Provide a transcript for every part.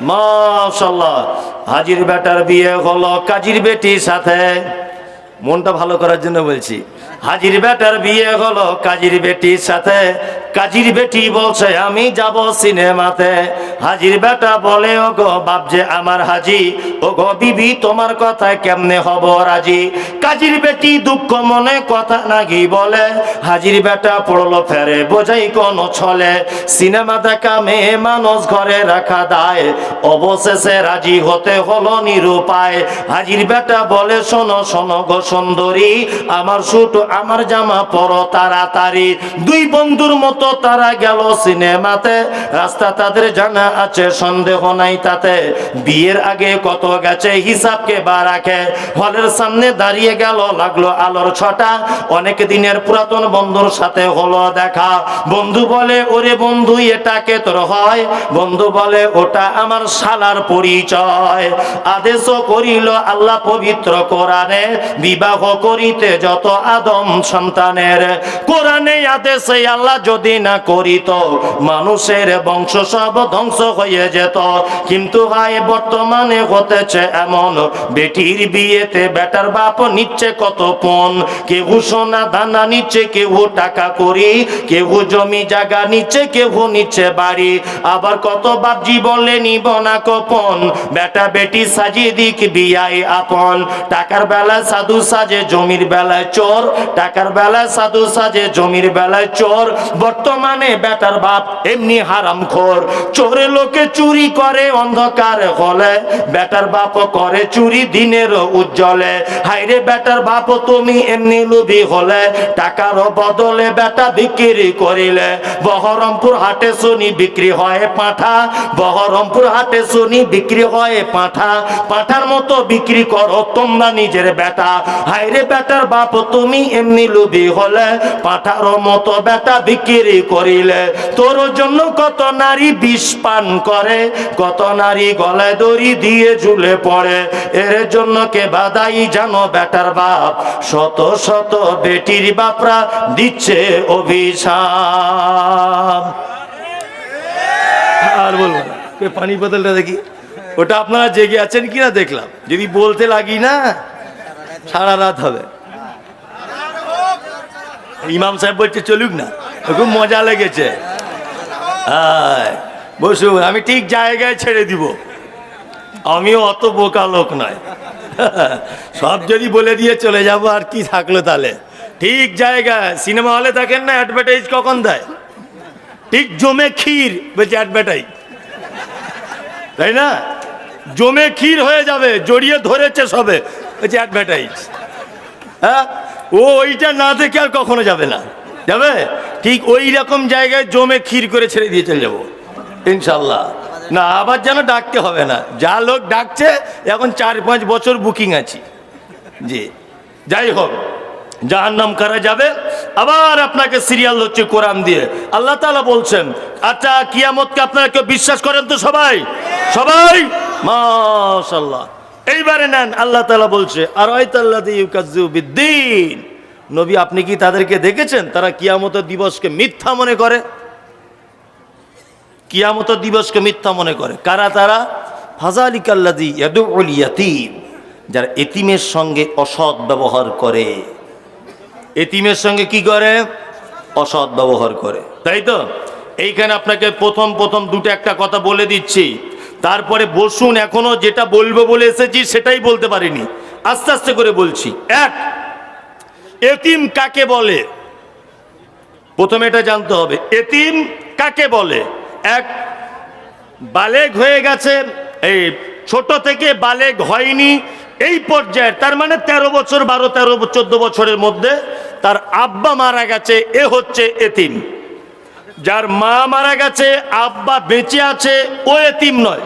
মাশাল্লাহ হাজির বেটার বিয়ে হলো কাজীর বেটির সাথে। মনটা ভালো করার জন্য বলছি। হাজির বেটার বিয়ে হলো কাজীর বেটির সাথে। কাজীর বেটি বলছে, আমি যাব সিনেমাতে। হাজির বেটা বলে ও গো বাপ যে আমার হাজি ও গো বিবি, তোমার কথায় কেমনে হব রাজি? কাজীর বেটি দুঃখ মনে কথা নাগি বলে। হাজির বেটা পড়ল ফেরে, বোঝাই কোন ছলে। সিনেমা দেখা মেয়ে মানুষ ঘরে রাখা দায়। অবশেষে রাজি হতে হলো নিরুপায়। হাজির বেটা বলে, শোনো শোনো গো সুন্দরী, আমার শুট আমার জামা পরো তাড়াতাড়ি। দুই বন্ধুর মতো তারা গেল সিনেমাতে। রাস্তা তাদের জানা আছে, সন্দেহ নাই তাতে। বিয়ের আগে কত গেছে হিসাবকে বা রাখে? হলের সামনে দাঁড়িয়ে গেল, লাগল আলোর ছটা। অনেক দিনের পুরাতন বন্ধুর সাথে হলো দেখা। বন্ধু বলে, ওরে বন্ধু এটাকে তোর হয়? বন্ধু বলে, ওটা আমার শালার পরিচয়। আদেশও করিল আল্লাহ পবিত্র কোরআনে, বিবাহ করিতে যত আদম সন্তানের কোরআনে আদেশে আল্লাহ যদি না করিত, মানুষের বংশ সব ধ্বংস হয়ে যেত। কিন্তু ভাই বর্তমানে হতেছে এমন, বেটির বিয়েতে বেটার বাপ নিচ্ছে কত পণ কেউ সোনা দানা নিচ্ছে কেউ টাকা করি কেউ জমি জায়গা নিচ্ছে কেউ নিচ্ছে বাড়ি। আবার কত বাপজি বলে, নিব না কপন, বেটা বেটি সাজিয়ে দিক বিয়াই আপন। টাকার বেলায় সাধু সাজে, জমির বেলায় চোর টাকার বেলায় সাধু সাজে, জমির বেলায় চোর। বর্তমানে বেটার বাপ এমনি হারাম খোর। চোরে লোকে চুরি করে অন্ধকার হলে, বেটার বাপ করে চুরি দিনের উজ্জ্বলে। হাইরে বেটার বাপ, তুমি এমনি লুবি হলে টাকার বদলে বেটা বিক্রি করিলে। বহরমপুর হাটে শুনি বিক্রি হয় পাঠা। বহরমপুর হাটে শুনি বিক্রি হয় পাঠা। পাঠার মতো বিক্রি করো তোমরা নিজের বেটা। হাইরে বেটার বাপ, তুমি এমনি লুবি হলে পাঠার মতো বেটা বিক্রি করিলে। তোর জন্য কত নারী বিষ পান করে, কত নারী গলায় দড়ি দিয়ে ঝুলে পড়ে। এর জন্য কে বাদাই জানো বেটার বাপ? শত শত বেটির বাপরা দিচ্ছে অভিশাপ। আর বলব না পানি বোতলটা দেখি? ওটা আপনারা জেগে আছেন কিনা দেখলাম। যদি বলতে লাগি না, সারা রাত হবে। ইমাম সাহেব বলছে, চলুক না। খুব মজা লেগেছে। বসুন আমি ঠিক জায়গায় ছেড়ে দিব। আমিও অত বোকা লোক নয়। সব যদি বলে দিয়ে চলে যাব, আর কি থাকল তাহলে? ঠিক জায়গায়, সিনেমা হলে থাকেন না অ্যাডভার্টাইজ কখন দেয়? ঠিক জমে ক্ষীর, বলছে অ্যাডভার্টাইজ তাই না? জমে ক্ষীর হয়ে যাবে, জড়িয়ে ধরেছে সবে, বলছে অ্যাডভার্টাইজ হ্যাঁ? ও ওইটা না দেখে আর কখনো যাবে না। যাবে? ঠিক ওই রকম জায়গায় জমে ক্ষীর করে ছেড়ে দিয়ে চলে যাব। ইনশাল্লাহ। না, আবার যেন ডাকতে হবে না। যা লোক ডাকছে, এখন চার পাঁচ বছর বুকিং আছি। জি। যাই হোক যার নাম করা যাবে? আবার আপনাকে সিরিয়াল হচ্ছে কোরআন দিয়ে। আল্লাহ তালা বলছেন আচ্ছা কিয়ামতকে আপনারা কেউ বিশ্বাস করেন তো সবাই? সবাই? মাশাল্লাহ এইবারে নেন, আল্লাহ তালা বলছে আর বিদ্দিন। নবী, আপনি কি তাদেরকে দেখেছেন? তারা কিয়ামত দিবসকে মিথ্যা মনে করে? কিয়ামত দিবসকে মিথ্যা মনে করে। কারা তারা? ফাজালিকাল্লাদি ইয়াদুল ইয়াতিম, যারা এতিমের সঙ্গে অসৎ ব্যবহার করে। এতিমের সঙ্গে কি করে? অসৎ ব্যবহার করে। তাই তো? এইখানে আপনাকে প্রথম প্রথম দুটো একটা কথা বলে দিচ্ছি। তারপরে বসুন এখনও যেটা বলব বলে এসেছি, সেটাই বলতে পারিনি। আস্তে আস্তে করে বলছি। এক, এতিম কাকে বলে? প্রথমে এটা জানতে হবে, এতিম কাকে বলে? এক, বালেগ হয়ে গেছে, এই ছোট থেকে বালেগ হয়নি, এই পর্যায়ে তার মানে তেরো বছর, বারো, তেরো, চোদ্দ বছরের মধ্যে তার আব্বা মারা গেছে, এ হচ্ছে এতিম। যার মা মারা গেছে, আব্বা বেঁচে আছে, ও এতিম নয়।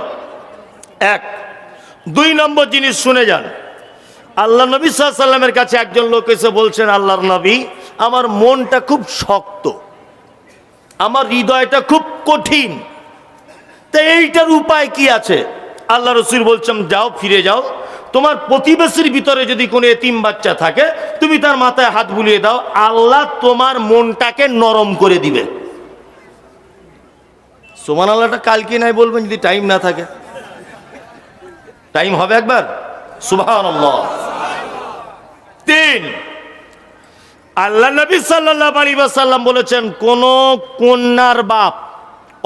এক। দুই নম্বর জিনিস শুনে যান। আল্লাহ নবী সাল্লামের কাছে একজন লোক এসে বলছেন, আল্লাহর নবী, আমার মনটা খুব শক্ত। আমার হৃদয়টা খুব কঠিন। তো এইটার উপায় কি আছে? আল্লাহ রসুল বলছেন, যাও, ফিরে যাও। তোমার প্রতিবেশীর ভিতরে যদি কোনো এতিম বাচ্চা থাকে, তুমি তার মাথায় হাত বুলিয়ে দাও। আল্লাহ তোমার মনটাকে নরম করে দিবে। সোমান আল্লাহটা কালকে নাই বলবেন, যদি টাইম না থাকে। টাইম হবে একবার? সুভান তিন। আল্লাহ নবী সাল্লাহ আলী সাল্লাম বলেছেন, কোন কন্যার বাপ,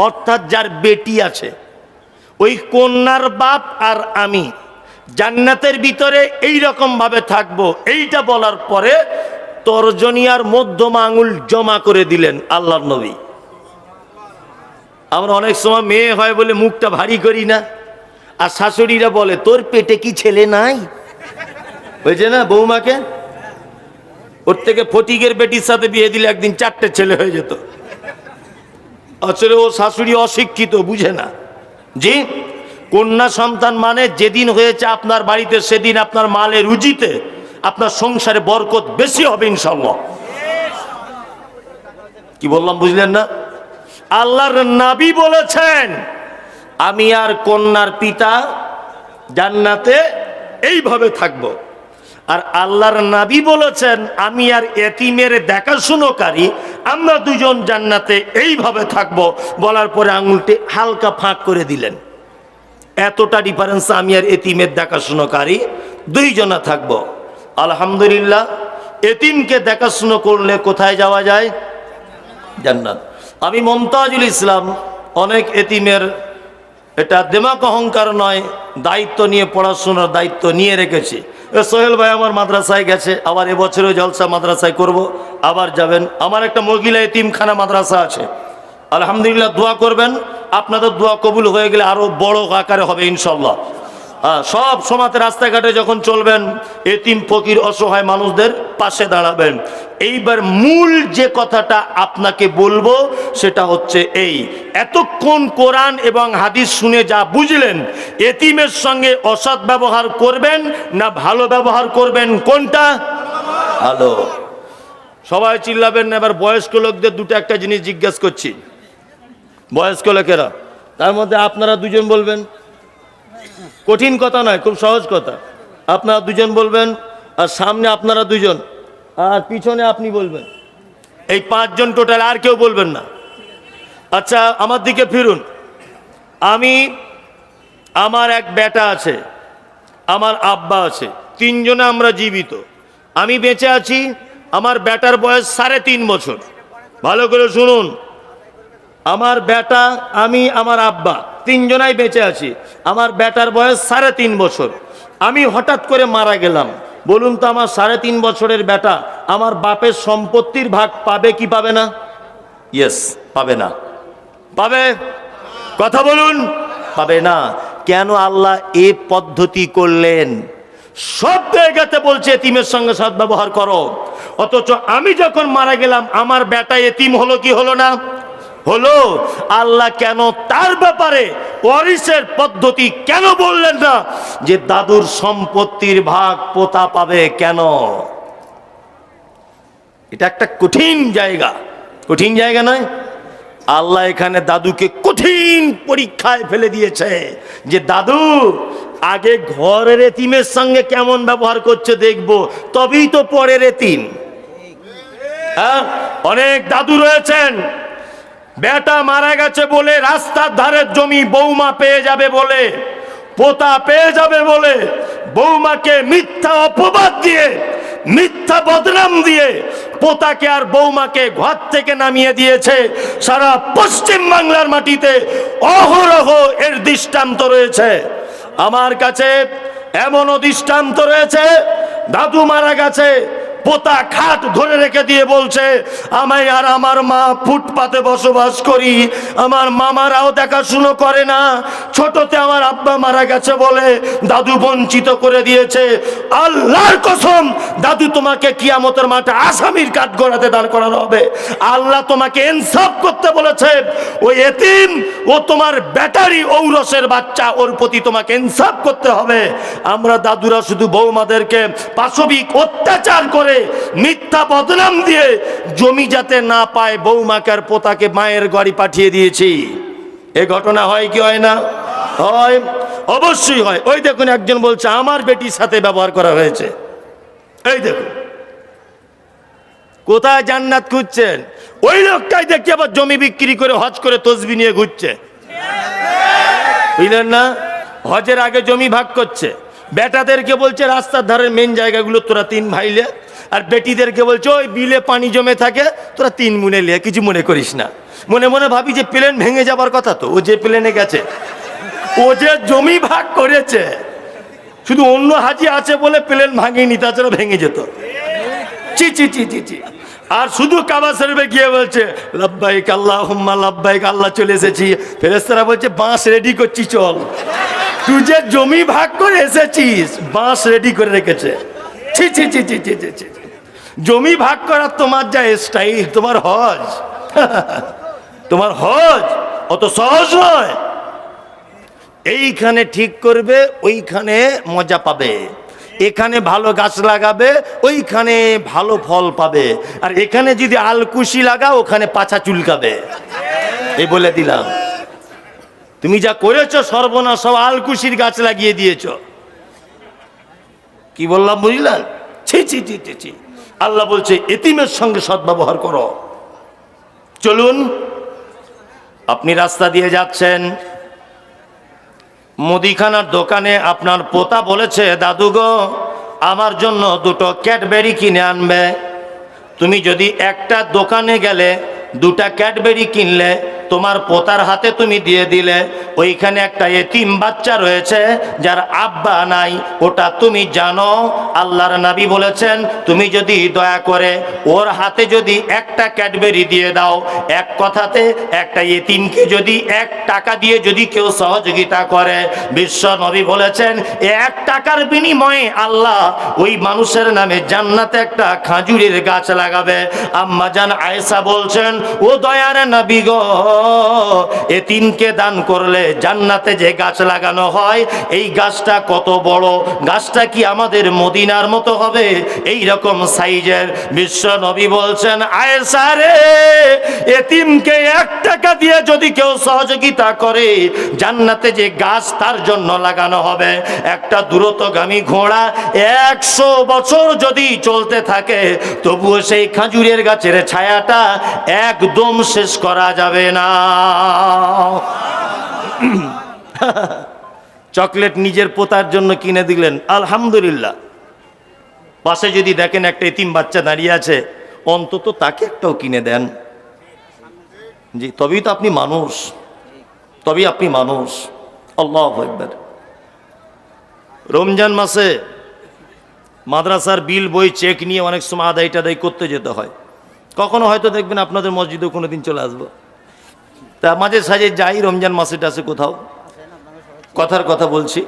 অর্থাৎ যার বেটি আছে, ওই কন্যার বাপ আর আমি জান্নাতের ভিতরে এই ভাবে থাকব, এইটা বলার পরে তর্জনিয়ার মধ্যমা আঙুল জমা করে দিলেন আল্লাহর নবী। আমরা অনেক সময় মেয়ে হয় বলে মুখটা ভারী করি না। আর শাশুড়িরা বলে, তোর পেটে কি ছেলে নাই? হয়েছে না বৌমাকে? ওর থেকে ফটিকের বেটির সাথে বিয়ে দিলে একদিন চারটে ছেলে হয়ে যেত। আসলে ও শাশুড়ি অশিক্ষিত, বুঝে না। জি, কন্যা সন্তান মানে যেদিন হয়েছে আপনার বাড়িতে, সেদিন আপনার মালে রুজিতে আপনার সংসারে বরকত বেশি হবে ইনশাল্লাহ কি বললাম, বুঝলেন না? আল্লাহর নাবি বলেছেন আমি আর কন্যার পিতা জান্নাতে এইভাবে থাকব। আর আল্লাহর নাবি বলেছেন, আমি আর এতিমের দেখাশুনোকারী, আমরা দুজন জান্নাতে এইভাবে থাকব। বলার পরে আঙুলটি হালকা ফাঁক করে দিলেন। এতটা ডিফারেন্স আমি আর এতিমের দেখাশুনোকারী দুইজনা থাকব। আলহামদুলিল্লাহ, এতিমকে দেখাশুনো করলে কোথায় যাওয়া যায়? জান্নাত। আমি মমতাজুল ইসলাম, অনেক এতিমের এটা দেমাক অহংকার নয়, দায়িত্ব নিয়ে পড়াশোনার দায়িত্ব নিয়ে রেখেছি। সোহেল ভাই আমার মাদ্রাসায় গেছে, আবার এবছরেও জলসা মাদ্রাসায় করব, আবার যাবেন। আমার একটা মহিলা এতিমখানা মাদ্রাসা আছে। আলহামদুলিল্লাহ, দোয়া করবেন। আপনাদের দোয়া কবুল হয়ে গেলে আরও বড় আকারে হবে ইনশাল্লাহ। সব সমাজে রাস্তাঘাটে যখন চলবেন, এতিম, ফকির, অসহায় মানুষদের পাশে দাঁড়াবেন। এইবার মূল যে কথাটা আপনাকে বলব, সেটা হচ্ছে এই। এতক্ষণ কোরআন এবং হাদিস শুনে যা বুঝলেন, এতিমের সঙ্গে অসৎ ব্যবহার করবেন না ভালো ব্যবহার করবেন, কোনটা? ভালো। সবাই চিল্লাবেন না, এবার বয়স্ক লোকদের দুটো একটা জিনিস জিজ্ঞেস করছি। বয়স্ক লোকেরা, তার মধ্যে আপনারা দুজন বলবেন। কঠিন কথা নয়, খুব সহজ কথা। আপনারা দুজন বলবেন, আর সামনে আপনারা দুজন, আর পিছনে আপনি বলবেন। এই পাঁচজন টোটাল, আর কেউ বলবেন না। আচ্ছা আমার দিকে ফিরুন। আমি, আমার এক বেটা আছে, আমার আব্বা আছে, তিনজনে আমরা জীবিত। আমি বেঁচে আছি, আমার বেটার বয়স সাড়ে তিন বছর। ভালো করে শুনুন। আমার বেটা, আমি, আমার আব্বা। তিনজনাই বেঁচে আছি। আমার বেটার বয়স সাড়ে তিন বছর। আমি হঠাৎ করে মারা গেলাম। বলুন তো আমার সাড়ে তিন বছরের বেটা আমার বাপের সম্পত্তির ভাগ পাবে কি পাবে না? ইয়েস পাবে না। পাবে? কথা বলুন। পাবে না। কেন আল্লাহ এ পদ্ধতি করলেন? সব জায়গাতে বলছে এতিমের সঙ্গে সদ্ব্যবহার করো। অথচ আমি যখন মারা গেলাম আমার বেটা এতিম হলো কি হলো না? হলো, আল্লাহ কেন তার ব্যাপারে ওয়ারিসের পদ্ধতি কেন বললেন না? যে দাদুর সম্পত্তির ভাগ পোতা পাবে কেন? এটা একটা কঠিন জায়গা। কঠিন জায়গা নয়। আল্লাহ এখানে দাদুকে কঠিন পরীক্ষায় ফেলে দিয়েছে যে, দাদু, আগে ঘরের এতিমের সঙ্গে কেমন ব্যবহার করছে দেখব। তবেই তো পরের এতিম। হ্যাঁ? অনেক দাদু রয়েছেন। বেটা মারা গেছে বলে রাস্তার ধারের জমি বৌমা পেয়ে যাবে বলে, পোতা পেয়ে যাবে বলে, বৌমাকে মিথ্যা অপবাদ দিয়ে, মিথ্যা বদনাম দিয়ে পোতাকে আর বৌমাকে ঘর থেকে নামিয়ে দিয়েছে। সারা পশ্চিম বাংলার মাটিতে অহরহ এর দৃষ্টান্ত রয়েছে। আমার কাছে এমনও দৃষ্টান্ত রয়েছে, দাদু মারা গেছে পোতা খাট ধরে রেখে দিয়ে বলছে, আমায় আর আমার মা ফুটপাতে বসবাস করি। আমার মামারাও দেখাশুনো করে না। ছোটতে আমার আব্বা মারা গেছে বলে দাদু বঞ্চিত করে দিয়েছে। আল্লাহর কসম, দাদু তোমাকে কিয়ামতের মাঠে আসামির কাঠ গড়াতে দাঁড় করানো হবে। আল্লাহ তোমাকে ইনসাফ করতে বলেছে। ওই এতিম, ও তোমার ব্যাটারি ঔরসের বাচ্চা, ওর প্রতি তোমাকে ইনসাফ করতে হবে। আমরা দাদুরা শুধু বৌমাদেরকে পাশবিক অত্যাচার করে মিথ্যা বদনাম দিয়ে জমি যাতে না পায় বৌমাকে আর পোতাকে মায়ের গাড়ি পাঠিয়ে দিয়েছি। এ ঘটনা হয় কি হয় না? হয়, অবশ্যই হয়। ওই দেখুন, একজন বলছে, আমার বেটির সাথে ব্যবহার করা হয়েছে। এই দেখুন। কোথায় জান্নাত খুঁজছেন? ওই লোকটাই দেখছি আবার জমি বিক্রি করে হজ করে তসবি নিয়ে ঘুরছে। বুঝলেন না? হজের আগে জমি ভাগ করছে। বেটাদেরকে বলছে রাস্তার ধারের মেন জায়গাগুলো তোরা তিন ভাইলে আর বেটিদেরকে বলছে, ওই বিলে পানি জমে থাকে, তোরা তিন মুনে লিয়ে কিছু মনে করিস না। মনে মনে ভাবি যে প্লেন ভেঙে যাবার কথা তো, ও যে প্লেনে গেছে, ও যে জমি ভাগ করেছে, শুধু অন্য হাজি আছে বলে প্লেন ভাঙেনি, তাছাড়া ভেঙে যেত। চি চি চি চি চি। আর শুধু কাবা শরীফে গিয়ে বলছে, লাব্বাইক আল্লাহ হুম্মা লাব্বাইক, আল্লাহ চলে এসেছি। ফেরেস্তারা বলছে, বাঁশ রেডি করছি, চল। তুই যে জমি ভাগ করে এসেছিস, বাঁশ রেডি করে রেখেছে। ছি ছি ছি ছি ছি ছি জমি ভাগ করার তোমার যা স্টাইল তোমার হজ। তোমার হজ অত সহজ নয়। এইখানে ঠিক করবে, ওইখানে মজা পাবে। এখানে ভালো গাছ লাগাবে, ওইখানে ভালো ফল পাবে। আর এখানে যদি আলকুশি লাগা ওখানে পাছা চুলকাবে। এই বলে দিলাম। তুমি যা করেছ সর্বনাশ, সব আলকুশির গাছ লাগিয়ে দিয়েছ। কি বললাম বুঝলেন ছি ছি ছি ছি ছি। আল্লাহ বলছে, এতিমের সঙ্গে সদ্ব্যবহার করো। চলুন, আপনি রাস্তা দিয়ে যাচ্ছেন। মুদিখানার দোকানে আপনার পোতা বলেছে, দাদু গো, আমার জন্য দুটো ক্যাডবেরি কিনে আনবে। তুমি যদি একটা দোকানে গেলে দুটা ক্যাডবেরি কিনলে তোমার পোতার হাতে তুমি দিয়ে দিলে। ওইখানে একটা এতিম বাচ্চা রয়েছে, যার আব্বা নাই, ওটা তুমি জানো। আল্লাহর নবী বলেছেন, তুমি যদি দয়া করে ওর হাতে যদি একটা ক্যাডবেরি দিয়ে দাও, এক কথাতে একটা এতিমকে যদি এক টাকা দিয়ে যদি কেউ সহযোগিতা করে। বিশ্ব নবী বলেছেন, এক টাকার বিনিময়ে আল্লাহ ওই মানুষের নামে জান্নাতে একটা খাজুরের গাছ লাগাবে। আম্মা জান আয়েশা বলছেন, ও দয়ার নবী গো এতিমকে দান করলে জান্নাতে যে গাছ লাগানো হয়, এই গাছটা কত বড়? গাছটা কি আমাদের মদিনার মতো হবে? এই রকম সাইজের বিশ্ব নবী বলছেন আয়েশা রে এতিমকে এক টাকা দিয়ে যদি কেউ সহযোগিতা করে, জান্নাতে যে গাছ তার জন্য লাগানো হবে। একটা দূরতগামী ঘোড়া একশো বছর যদি চলতে থাকে, তবুও সেই খাজুরের গাছের ছায়াটা একদম শেষ করা যাবে না। চকলেট নিজের পোতার জন্য কিনে দিলেন। আলহামদুলিল্লাহ। পাশে যদি দেখেন একটা এতিম বাচ্চা দাঁড়িয়ে আছে, অন্তত তাকে একটাও কিনে দেন। জি, তবেই তো আপনি মানুষ। তবেই আপনি মানুষ। আল্লাহ একবার রমজান মাসে মাদ্রাসার বিল, বই, চেক নিয়ে অনেক সময় আদায় টাদাই করতে যেতে হয়। কখনো হয়তো দেখবেন আপনাদের মসজিদে কোনো দিন চলে আসব। তা মাঝে সাঝে যাই, রমজান মাসে টাসে কোথাও। কথার কথা বলছি।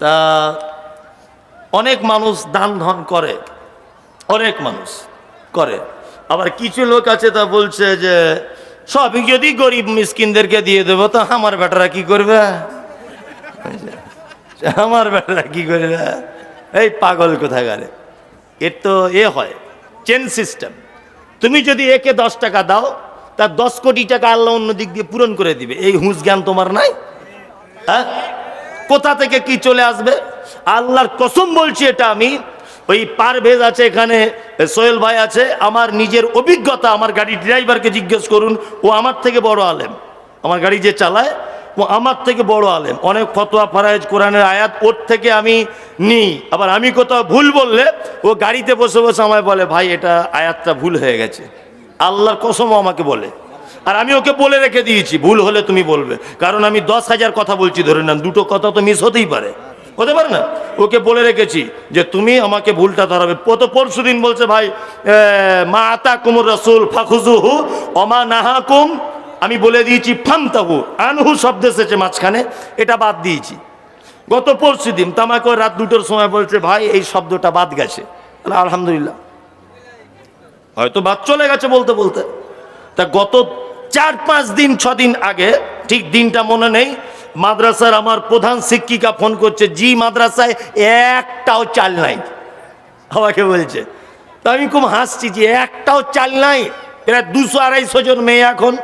তা অনেক মানুষ দান ধন করে। অনেক মানুষ করে। আবার কিছু লোক আছে তা বলছে যে সবই যদি গরিব মিসকিনদেরকে দিয়ে দেবো, তো আমার বেটারা কি করবে? আমার বেটারা কি করবে? এই পাগল কোথাকারে। এর তো এ হয় চেন সিস্টেম তুমি যদি একে দশ টাকা দাও তার দশ কোটি টাকা আল্লাহ অন্য দিক দিয়ে পূরণ করে দিবে। এই হুঁশ জ্ঞান তোমার নাই? হ্যাঁ? কোথা থেকে কি চলে আসবে? আল্লাহর কসম বলছি এটা আমি। ওই পারভেজ আছে এখানে, সোহেল ভাই আছে। আমার নিজের অভিজ্ঞতা, আমার গাড়ি ড্রাইভারকে জিজ্ঞেস করুন, ও আমার থেকে বড় আলেম। আমার গাড়ি যে চালায়, ও আমার থেকে বড় আলেম। অনেক ফতোয়া ফারাইজ কোরআনের আয়াত, ওর থেকে আমি নিই। আবার আমি কোথাও ভুল বললে, ও গাড়িতে বসে বসে আমায় বলে, ভাই, এটা আয়াতটা ভুল হয়ে গেছে। আল্লাহর কসমও আমাকে বলে। আর আমি ওকে বলে রেখে দিয়েছি, ভুল হলে তুমি বলবে। কারণ আমি দশ হাজার কথা বলছি, ধরে নেন দুটো কথা তো মিস হতেই পারে। হতে পারে না? ওকে বলে রেখেছি যে তুমি আমাকে ভুলটা ধরাবে। পত পরশু দিন বলছে, ভাই মা আতা কুমুর রসুল ফাখুজুহু অমা নাহাকুম। আমি বলে দিয়েছি, ফামতাহু। আনহু শব্দ এসেছে মাঝখানে, এটা বাদ দিয়েছি। গত পরশু দিন তো আমাকে রাত দুটোর সময় বলছে, ভাই, এই শব্দটা বাদ গেছে। আলহামদুলিল্লাহ। হয়তো বাদ চলে গেছে বলতে বলতে। তা গত চার পাঁচ দিন, ছ দিন আগে, ঠিক দিনটা মনে নেই, মাদ্রাসার আমার প্রধান শিক্ষিকা ফোন করছে, জি, মাদ্রাসায় একটাও চাল নাই। আমাকে বলছে। তা আমি খুব হাসছি যে একটাও চাল নাই প্রায় দুশো আড়াইশো জন মেয়ে এখন।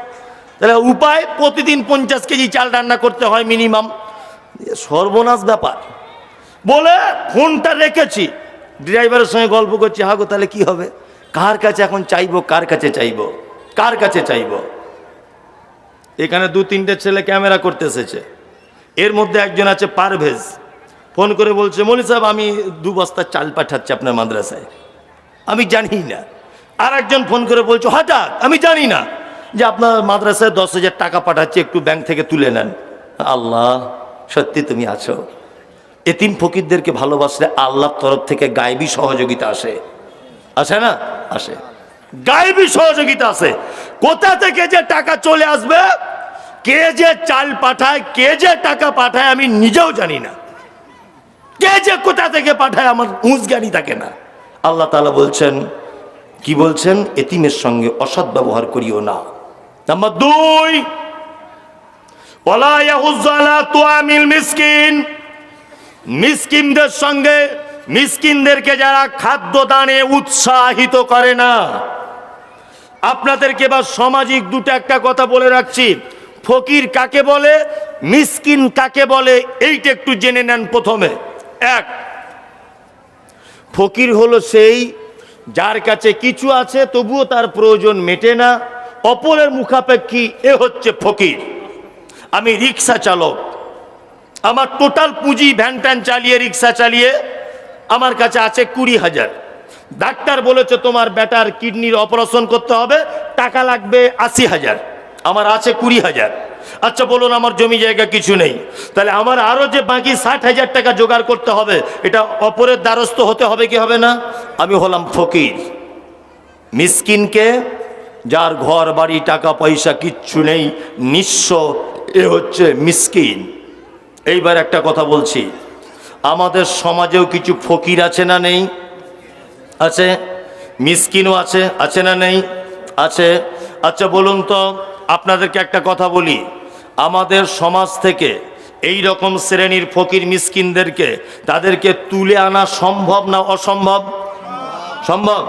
তাহলে উপায়, প্রতিদিন পঞ্চাশ কেজি চাল রান্না করতে হয় মিনিমাম। সর্বনাশ ব্যাপার। বলে, ফোনটা রেখেছি। ড্রাইভারের সঙ্গে গল্প করছি হাগো তাহলে কি হবে? কার কাছে এখন চাইব, কার কাছে চাইব? কার কাছে চাইব? এখানে দু তিনটে ছেলে ক্যামেরা করতে এসেছে। এর মধ্যে একজন আছে পারভেজ। ফোন করে বলছে মলি সাহেব, আমি দু বস্তা চাল পাঠাচ্ছি আপনার মাদ্রাসায়। আমি জানি না। আর একজন ফোন করে বলছে, হঠাৎ, আমি জানি না যে আপনার মাদ্রাসায় দশ হাজার টাকা পাঠাচ্ছি, একটু ব্যাংক থেকে তুলে নেন। আল্লাহ, সত্যি তুমি আছো। এতিম ফকিরদেরকে ভালোবাসলে আল্লাহর তরফ থেকে গায়েবী সহযোগিতা আসে। আসে না? আসে। গায়েবী সহযোগিতা আছে। কোথা থেকে যে টাকা চলে আসবে, কে যে চাল পাঠায়, কে যে টাকা পাঠায় আমি নিজেও জানি না। কে যে কোথা থেকে পাঠায় আমার উঁচ জ্ঞানী থাকে না। আল্লাহ তালা বলছেন, কি বলছেন? এতিমের সঙ্গে অসৎ ব্যবহার করিও না। নাম্বার দুই মিসকিনদের সঙ্গে মিসকিনদেরকে যারা খাদ্য দানে উৎসাহিত করে না, আপনাদেরকে বা সামাজিক দুটো একটা কথা বলে রাখছি। ফকির কাকে বলে, মিসকিন কাকে বলে, এইটা একটু জেনে নেন প্রথমে। এক, ফকির হলো সেই যার কাছে কিছু আছে, তবুও তার প্রয়োজন মেটে না। অপরের মুখাপেক্ষী এ হচ্ছে ফকির। আমি রিক্সা চালক। আমার টোটাল পুঁজি ভ্যান ট্যান চালিয়ে রিক্সা চালিয়ে আমার কাছে আছে কুড়ি হাজার। ডাক্তার বলেছে তোমার বেটার কিডনির অপারেশন করতে হবে, টাকা লাগবে আশি হাজার। আমার আছে কুড়ি হাজার। আচ্ছা বলুন, আমার জমি জায়গা কিছু নেই। তাহলে আমার আরও যে বাকি ষাট হাজার টাকা জোগাড় করতে হবে, এটা অপরের দ্বারস্থ হতে হবে কি হবে না? আমি হলাম ফকির। মিসকিনকে, যার ঘর, বাড়ি, টাকা, পয়সা কিচ্ছু নেই, নিঃস্ব, এ হচ্ছে মিসকিন। এইবার একটা কথা বলছি। আমাদের সমাজেও কিছু ফকির আছে না নেই? আছে? মিসকিনও আছে আছে না নেই? আছে? আচ্ছা বলুন তো, আপনাদেরকে একটা কথা বলি। আমাদের সমাজ থেকে এই রকম শ্রেণির ফকির মিসকিনদেরকে তাদেরকে তুলে আনা সম্ভব না অসম্ভব? সম্ভব?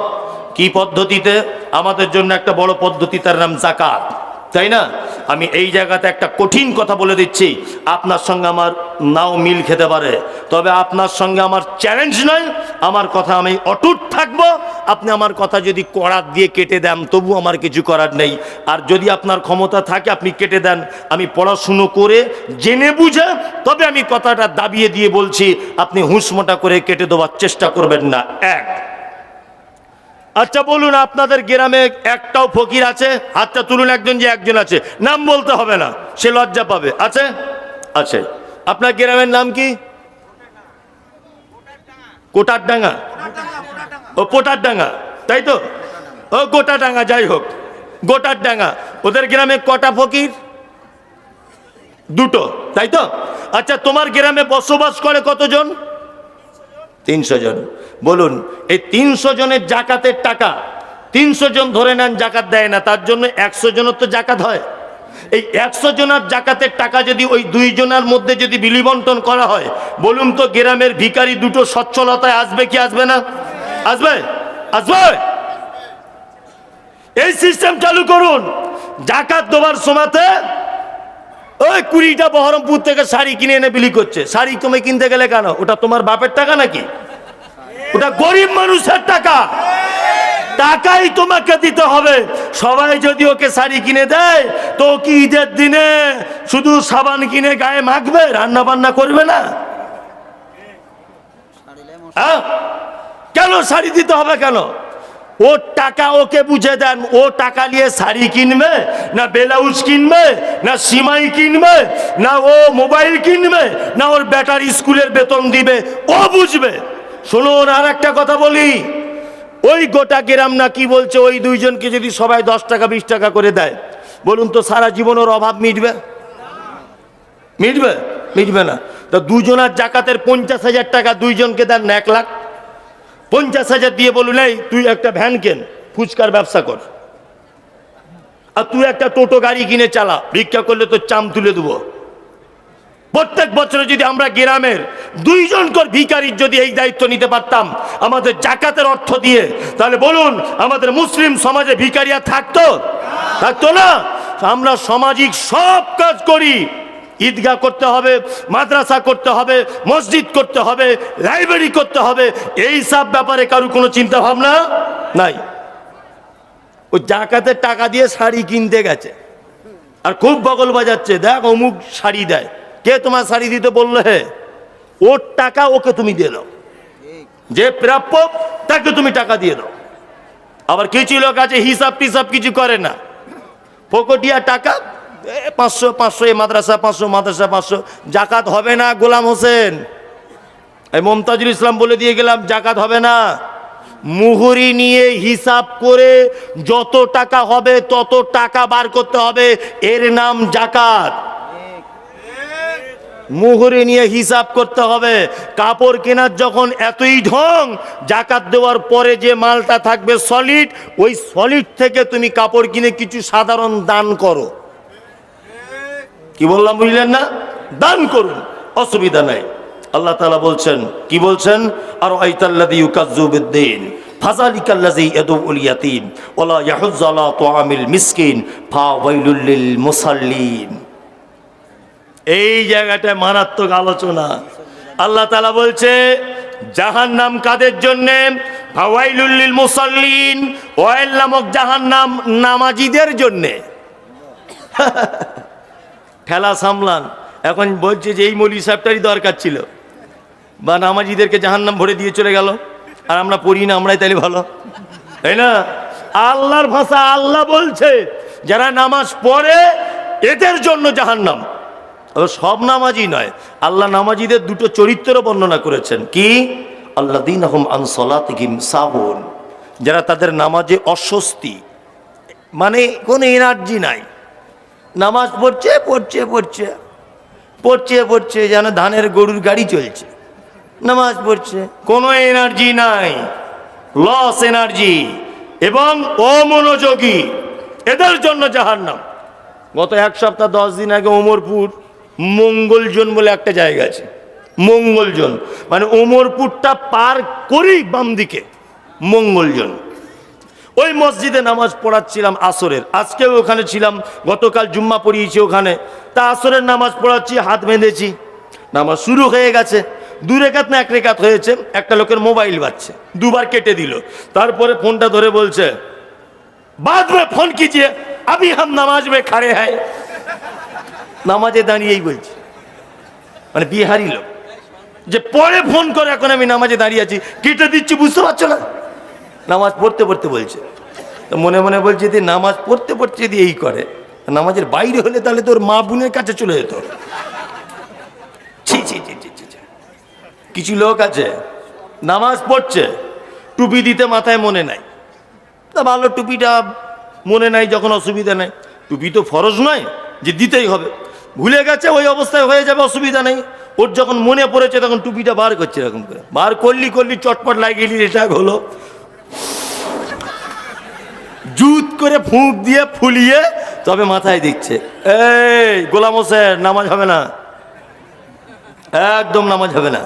কি পদ্ধতিতে? আমাদের জন্য একটা বড় পদ্ধতি, তার নাম জাকাত তাই না? আমি এই জায়গাতে একটা কঠিন কথা বলে দিচ্ছি। আপনার সঙ্গে আমার নাও মিল খেতে পারে। তবে আপনার সঙ্গে আমার চ্যালেঞ্জ নয়। আমার কথা আমি অটুট থাকব। আপনি আমার কথা যদি করার দিয়ে কেটে দেন তবু আমার কিছু করার নেই। আর যদি আপনার ক্ষমতা থাকে, আপনি কেটে দেন। আমি পড়াশুনো করে জেনে বুঝে, তবে আমি কথাটা দাবিয়ে দিয়ে বলছি, আপনি হুঁসমোটা করে কেটে দেওয়ার চেষ্টা করবেন না। এক। আচ্ছা বলুন, আপনাদের গ্রামে একটাও ফকির আছে? হাতটা তুলুন একজন যে একজন আছে। নাম বলতে হবে না, সে লজ্জা পাবে। আছে? আছে। আপনার গ্রামের নাম কি? কোটার ডাঙ্গা ও পোটার ডাঙ্গা তাই তো? ও গোটা ডাঙ্গা যাই হোক গোটার ডাঙ্গা ওদের গ্রামে কটা ফকির? দুটো, তাই তো? আচ্ছা তোমার গ্রামে বসবাস করে কতজন? তিনশো জন। বলুন, এই তিনশো জনের জাকাতের টাকা, তিনশো জন ধরে নেন জাকাত দেয় না, তার জন্য একশো জনের তো জাকাত হয়। এই একশো জনার জাকাতের টাকা যদি ওই দুই জনের মধ্যে যদি বিলি বন্টন করা হয়, বলুন তো গ্রামের ভিখারি দুটো সচ্ছলতায় আসবে কি আসবে না? আসবে? আসবে? এই সিস্টেম চালু করুন। জাকাত দেওয়ার সময়তে ওই কুড়িটা বহরমপুর থেকে শাড়ি কিনে এনে বিলি করছে। শাড়ি তুমি কিনতে গেলে কেন? ওটা তোমার বাপের টাকা নাকি? ওটা গরিব মানুষের টাকা। টাকাই তোমাকে দিতে হবে। সবাই যদি ওকে শাড়ি কিনে দেয়, তো কি ঈদের দিনে শুধু সাবান কিনে গায়ে মাখবে রান্না বান্না করবে না? হ্যাঁ? কেন শাড়ি দিতে হবে কেন? ওর টাকা ওকে বুঝে দেন, ও টাকা নিয়ে শাড়ি কিনবে, না ব্লাউজ কিনবে, না সিমাই কিনবে, না ও মোবাইল কিনবে, না ওর ব্যাটার স্কুলের বেতন দিবে, ও বুঝবে। শুনুন আর একটা কথা বলি। ওই গোটা গ্রাম না কি বলছে? ওই দুইজনকে যদি সবাই দশ টাকা, বিশ টাকা করে দেয়, বলুন তো সারা জীবনের অভাব মিটবে? মিটবে? মিটবে না। তো দুজনার জাকাতের পঞ্চাশ হাজার টাকা দুইজনকে দেন না এক লাখ। পঞ্চাশ হাজার দিয়ে বলুন, এই, তুই একটা ভ্যান কেন? ফুচকার ব্যবসা কর। আর তুই একটা টোটো গাড়ি কিনে চালা। ভিক্ষা করলে তোর চাম তুলে দেবো। প্রত্যেক বছরে যদি আমরা গ্রামের দুইজন কর ভিকারির যদি এই দায়িত্ব নিতে পারতাম, আমাদের জাকাতের অর্থ দিয়ে, তাহলে বলুন, আমাদের মুসলিম সমাজে ভিকারিয়া থাকতো? থাকতো না। আমরা সামাজিক সব কাজ করি। ঈদগাহ করতে হবে, মাদ্রাসা করতে হবে, মসজিদ করতে হবে, লাইব্রেরি করতে হবে। এই সব ব্যাপারে কারও কোনো চিন্তা ভাবনা নাই। ও জাকাতের টাকা দিয়ে শাড়ি কিনতে গেছে। আর খুব বগল বাজাচ্ছে। দেখ, অমুক শাড়ি দেয়। কে তোমার শাড়ি দিতে বলল ওর টাকা ওকে তুমি দিয়ে দাও। যে প্রাপ্য, তাকে তুমি টাকা দিয়ে দাও। আবার কিছু লোক আছে, হিসাব টিসাব কিছু করে না। ফকটিয়া টাকা পাঁচশো পাঁচশো, এ মাদ্রাসা পাঁচশো মাদ্রাসা পাঁচশো। জাকাত হবে না গোলাম হোসেন। এই মমতাজুল ইসলাম বলে দিয়ে গেলাম, জাকাত হবে না। মুহুরি নিয়ে হিসাব করে যত টাকা হবে, তত টাকা বার করতে হবে। এর নাম জাকাত। মুহুরি নিয়ে হিসাব করতে হবে। কাপড় কেনার যখন এতই ঢং, জাকাত দেওয়ার পরে যে মালটা থাকবে সলিড ওই সলিড থেকে তুমি কাপড় কিনে কিছু সাধারণ দান করো। কি বললাম বুঝলেন না? দান করুন, অসুবিধা নাই। আল্লাহ তাআলা বলছেন, কি বলছেন? আর ফাযালিকাল্লাযী ইয়াদউল ইয়াতীম, ওয়ালা ইয়াহুজ্জু আলা তুআমিল মিসকিন, ফাওয়াইলুল লিল মুসাল্লিন। এই জায়গাটায় মারাত্মক আলোচনা। আল্লাহ তালা বলছে, জাহান্নাম কাদের জন্যে? ফাওয়াইলুল লিল মুসাল্লিন, ওয়াইল নামক জাহান্নাম নামাজীদের জন্যে। ঠেলা সামলান। এখন বলছে যে এই মৌলী সাহেবটারই দরকার ছিল। বা নামাজিদেরকে জাহান্নাম ভরে দিয়ে চলে গেল। আর আমরা পড়ি না, আমরাই তাইলে ভালো। তাই না? আল্লাহর ভাষা আল্লাহ বলছে, যারা নামাজ পড়ে, এদের জন্য জাহান্নাম। সব নামাজি নয়। আল্লাহ নামাজিদের দুটো চরিত্র বর্ণনা করেছেন। কি? আল্লাহ দিন আহম সাবন যারা তাদের নামাজে অস্বস্তি মানে কোনো এনার্জি নাই। নামাজ পড়ছে পড়ছে পড়ছে। পড়ছে পড়ছে, যেন ধানের গরুর গাড়ি চলছে। নামাজ পড়ছে, কোনো এনার্জি নাই। লস এনার্জি এবং অমনোযোগী। এদের জন্য জাহান্নাম। গত এক সপ্তাহ, দশ দিন আগে ওমরপুর মঙ্গলজন বলে একটা জায়গা আছে। মঙ্গলজন। মানে ওমরপুরটা পার করেই বাম দিকে মঙ্গলজন। ওই মসজিদে নামাজ পড়াচ্ছিলাম আসরের। আজকেও ওখানে ছিলাম, গতকাল জুম্মা পড়িয়েছি ওখানে। তা আসরের নামাজ পড়াচ্ছি, হাত বেঁধেছি। নামাজ শুরু হয়ে গেছে। দু রেখাত না এক রেখাত হয়েছে, একটা লোকের মোবাইল বাজছে, দুবার কেটে দিল। তারপরে ফোনটা ধরে বলছে বাদ মে ফোন কিজিয়ে আমি হাম নামাজ মে খাড়ে হয় নামাজে দাঁড়িয়েই বলছি। মানে বিহারি লোক। যে পরে ফোন করে এখন আমি নামাজে দাঁড়িয়ে আছি, কেটে দিচ্ছি, বুঝতে পারছ না? নামাজ পড়তে পড়তে বলছে। তো মনে মনে বলছে যে নামাজ পড়তে পড়তে যদি এই করে নামাজের বাইরে হলে তাহলে তোর মা বোনের কাছে চলে যেত। কিছু লোক আছে, নামাজ পড়ছে, টুপি দিতে মাথায় মনে নাই। তা ভালো টুপিটা মনে নাই, যখন অসুবিধা নাই। টুপি তো ফরজ নয় যে দিতেই হবে। ভুলে গেছে, ওই অবস্থায় হয়ে যাবে, অসুবিধা নেই। ওর যখন মনে পড়েছে, তখন টুপিটা বার করছে এরকম করে। বার করলি করলি, চটপট লাগিয়ে এটা হলো। জুত করে ফুঁক দিয়ে ফুলিয়ে তবে মাথায় দিচ্ছে। এই, গোলাম হোসেন, নামাজ হবে না। একদম নামাজ হবে না।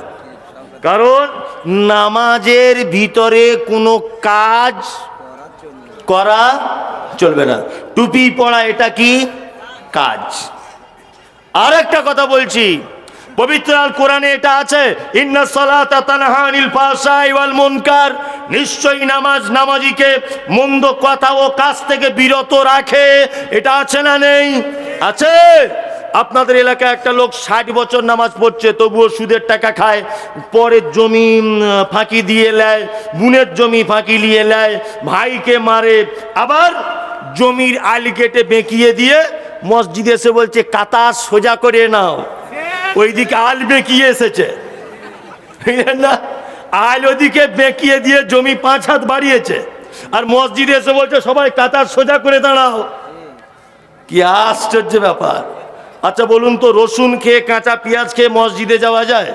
কারণ নামাজের ভিতরে কোনো কাজ করা চলবে না। টুপি পড়া, এটা কি? কাজ। আর একটা কথা বলছি। পবিত্র আল কোরআনে এটা আছে, ইন্না সালাতা তানহা আনিল ফাহশাই ওয়াল মুনকার নিশ্চয়ই নামাজ নামাজিকে মন্দ কথা ও কাজ থেকে বিরত রাখে। এটা আছে না নেই? আছে। আপনাদের এলাকায় একটা লোক ষাট বছর নামাজ পড়ছে, তবুও সুদের টাকা খায়, পরের জমি ফাঁকি দিয়ে নেয়, বোনের জমি ফাঁকি নিয়ে নেয়, ভাইকে মারে, আবার জমির আল কেটে বেঁকিয়ে দিয়ে মসজিদে এসে বলছে কাতা সোজা করে নাও। ওইদিকে আল বেঁকিয়ে এসেছে। না? আল ওদিকে বেঁকিয়ে দিয়ে জমি পাঁচ হাত বাড়িয়েছে। আর মসজিদে এসে বলছে, সবাই কাতার সোজা করে দাঁড়াও। কি আশ্চর্য ব্যাপার। আচ্ছা বলুন তো, রসুন খেয়ে কাঁচা পেঁয়াজ খেয়ে মসজিদে যাওয়া যায়?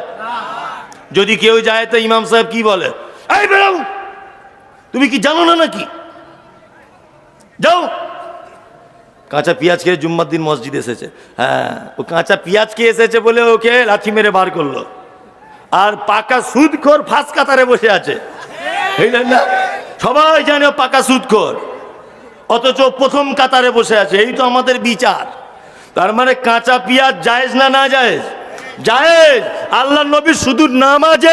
যদি কেউ যায়, তো ইমাম সাহেব কি বলে? তুমি কি জানো না নাকি? যাও। কাঁচা পেঁয়াজ খেয়ে জুম্মার দিন মসজিদ এসেছে। হ্যাঁ ও কাঁচা পেঁয়াজ খেয়ে এসেছে বলে ওকে লাথি মেরে বার করল। আর পাকা সুদখোর ফাঁস কাতারে বসে আছে। না? সবাই জানে পাকা সুদখোর। অথচ প্রথম কাতারে বসে আছে। এই তো আমাদের বিচার। তার মানে কাঁচা পেঁয়াজ জায়েজ না না জায়েজ? জায়েজ! আল্লাহ নবী শুধু নামাজে